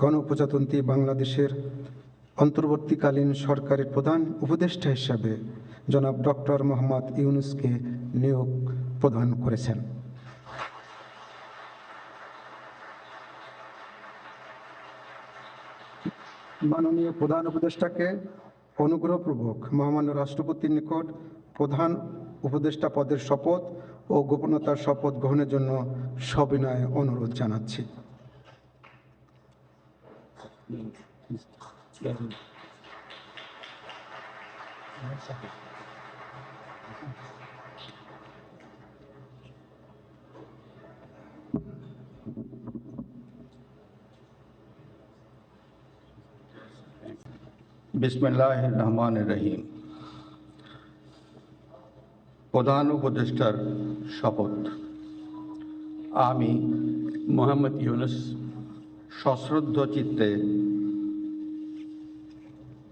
গণপ্রজাতন্ত্রী বাংলাদেশের অন্তর্বর্তীকালীন সরকারের প্রধান উপদেষ্টা হিসাবে জনাব ডক্টর মোহাম্মদ ইউনুসকে নিয়োগ প্রদান করেছেন। মাননীয় প্রধান উপদেষ্টাকে অনুগ্রহপূর্বক মহামান্য রাষ্ট্রপতির নিকট প্রধান উপদেষ্টা পদের শপথ ও গোপনতার শপথ গ্রহণের জন্য সবিনয় অনুরোধ জানাচ্ছি। বিসমিল্লাহ রহমান রহিম প্রধান উপদেষ্টার শপথ আমি মোহাম্মদ ইউনুস সশ্রদ্ধ চিত্তে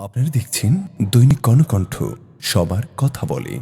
আপনারা দেখছেন দৈনিক কর্ণকণ্ঠ সবার কথা বলে।